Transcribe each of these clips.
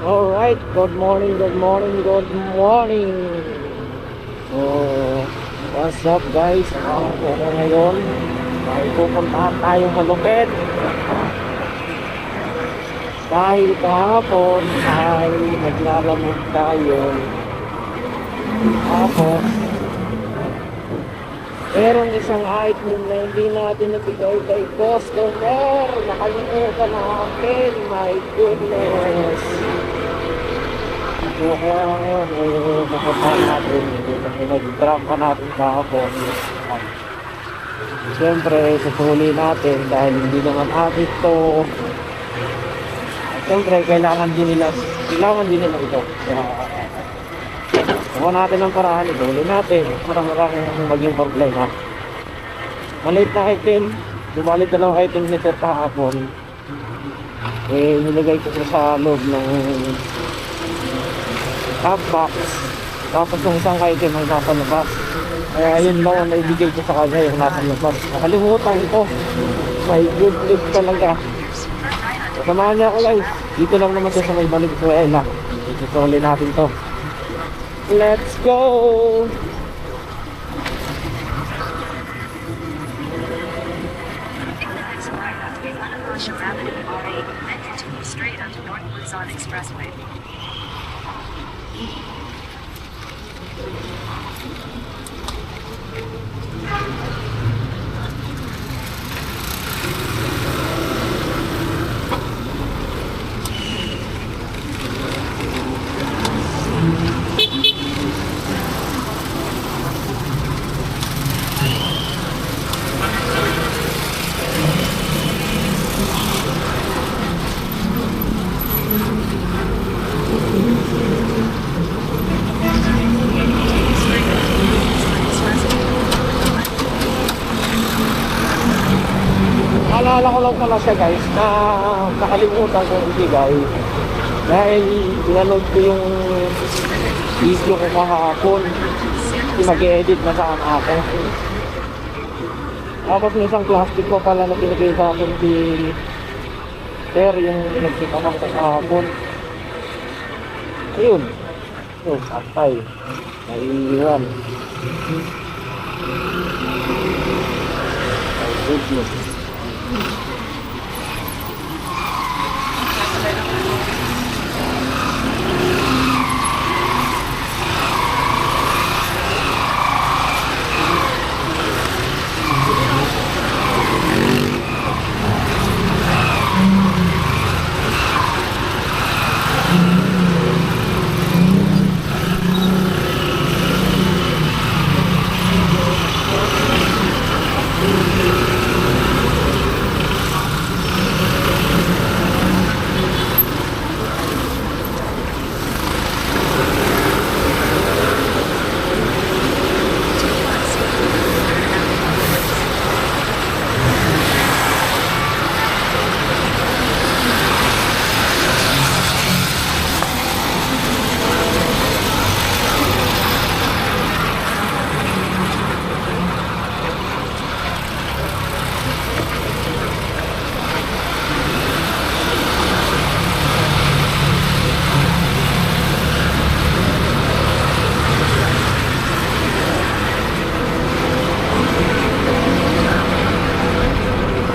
Alright, good morning, good morning, good morning. Oh, what's up guys? Ako po ako ngayon. Pupuntahan tayo malupit. Dahil kahapon ay naglalamog tayo. Tapos, merong isang item na hindi natin nabigay kay customer. Nakalimutan natin. My goodness. So, kaya ngayon, eh, nakapal natin. Kasi nag-drum pa natin kahapon. Siyempre, susuli natin dahil hindi naman atin to. Siyempre, kailangan din nila, kailangan din nila ito. Kaya, Gawa natin ang paraan, ituloy natin para maraming maging problema. Maliit na item, dumalit dalawang item ni Sir kahapon. Eh, nilagay ko sa loob ng top box. Tapos yung isang item ay nasa labas. Kaya yun lang ang naibigay ko sa kanya yung nasa labas. Nakalimutan ko. May good tip talaga. Samahan niya ako guys. Dito lang naman siya sa may balik ko. Eh na. Itutuloy natin to. Let's go! Straight onto North Luzon Expressway. Alala ko lang pala siya guys na nakalimutan kong ibigay dahil pinanood ko yung video ko kahapon. Mag-edit na saan ako tapos isang plastic ko pala na pinigay sa akin si Sir yung nagsikamang ko kahapon. Ayun. Yun, patay. Naiiwan. My goodness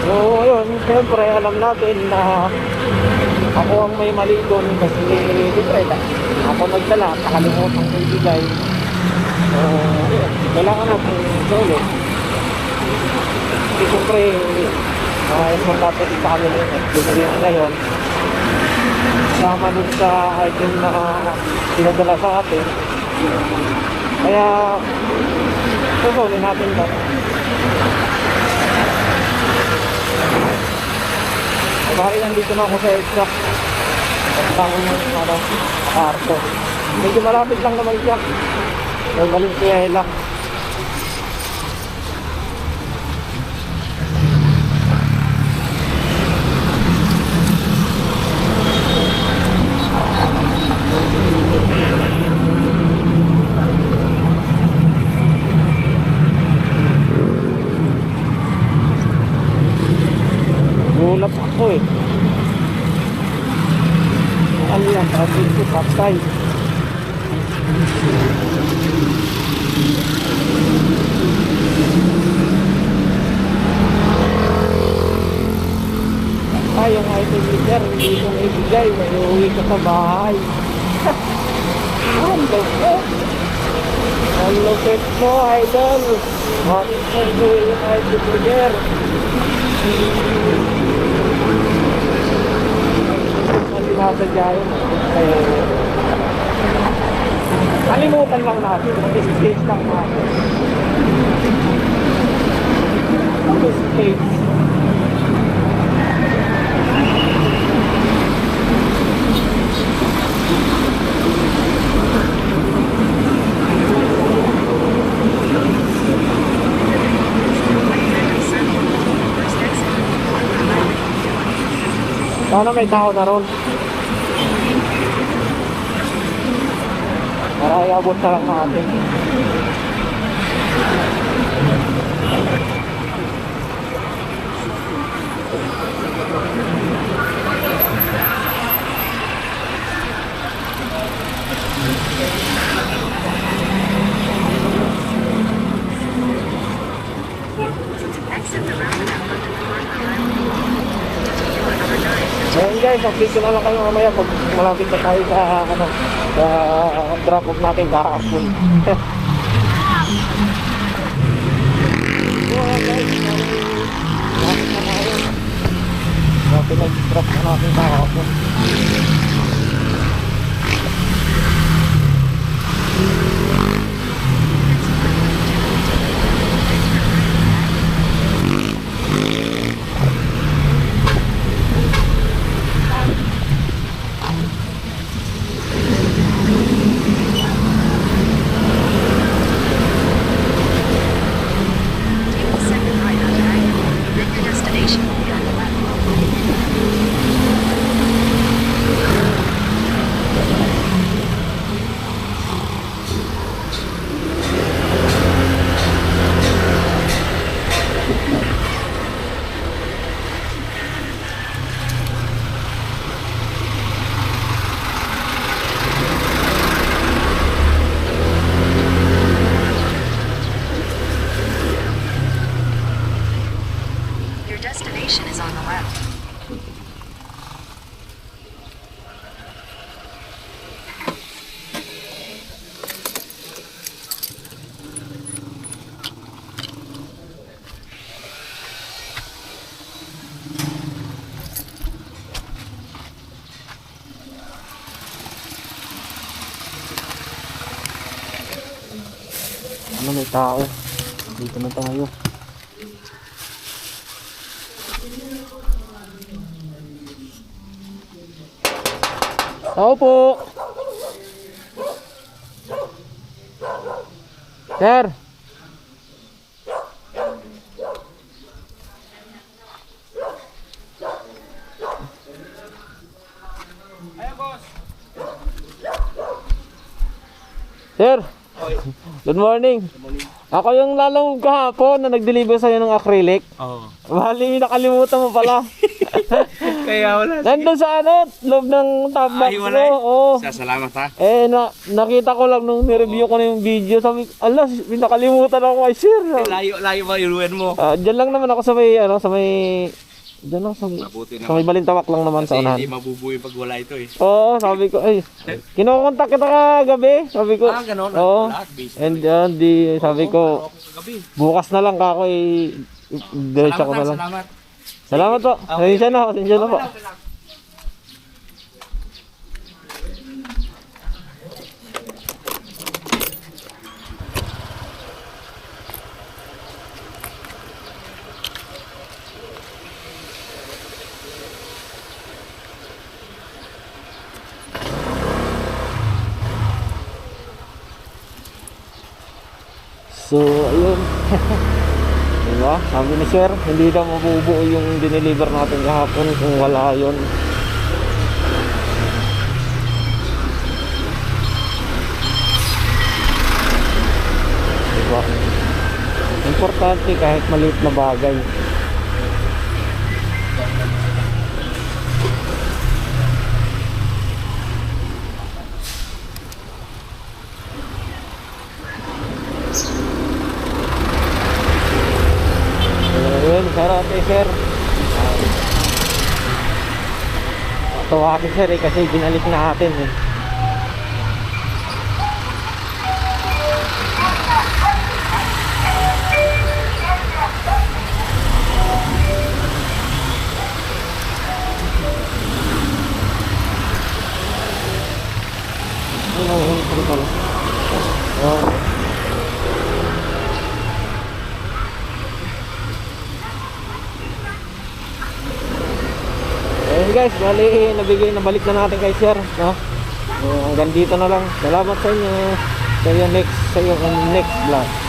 So, ayun, siyempre alam natin na ako ang may mali doon kasi siyempre ako nagdala, nakalimutan ko ibigay. So, kailangan natin solo. Kasi siyempre, maayos mo dapat yun. Binili ko ngayon. Sama dun sa item na pinadala sa atin. Kaya, susuli natin ba? Bari nandito na ako sa exact Pagkakon yung ano, karto. Medyo malapit lang naman siya. May Valenzuela lang. Gulat ako eh. ano yan, tawagin ko, kapsay. Item leader, hindi ko ibigay, may uwi ka sa bahay. Ang lupit. Ang lupit mo, idol. Mo yung item leader? Hindi nasadya yun. Eh, kalimutan lang natin. Mag-stage lang natin. Mag-stage. Sana may tao na ron. Para iabot na lang natin. Guys, update na lang kayo mamaya pag malapit na tayo sa ano, sa drop off natin kahapon. malapit na pinag-drop na natin kahapon. Tao? Dito na tayo. Tao po! Sir! Sir! Good morning. Ako yung lalong kahapon na nag-deliver sa'yo ng acrylic. Oo. Bali, nakalimutan mo pala. Kaya wala. Nandun sa ano, loob ng top box Ay, wala eh. Oo. Salamat ha. Eh, na, nakita ko lang nung nireview ko na yung video. Sabi, ala, nakalimutan ako kay sir. Layo, layo ba yung mo? Ah, dyan lang naman ako sa may, ano, sa may, dyan lang sa Mabuti sa may balintawak lang naman sa unahan. hindi mabubuhay pag wala ito eh. Oo, sabi ko, ay, kinokontak kita kagabi. Sabi ko, Ah, ganun. Oo. Lahat. And uh, di, sabi ko, Gabi. bukas na lang kako i diretso ko na ha, lang. salamat. Salamat po. Pasensya na, pasensya na po. So, ayun. diba? Sabi ni sir, hindi daw mabubuo yung dineliver natin kahapon kung wala yun. Diba? Importante kahit maliit na bagay. Kay sir. Tuwa kay sir eh, kasi binalik natin eh. Oh. Ayun guys, bali nabigay na balik na natin kay sir, no? So, hanggang dito na lang. Salamat sa inyo. Sa yung next sa yung next vlog.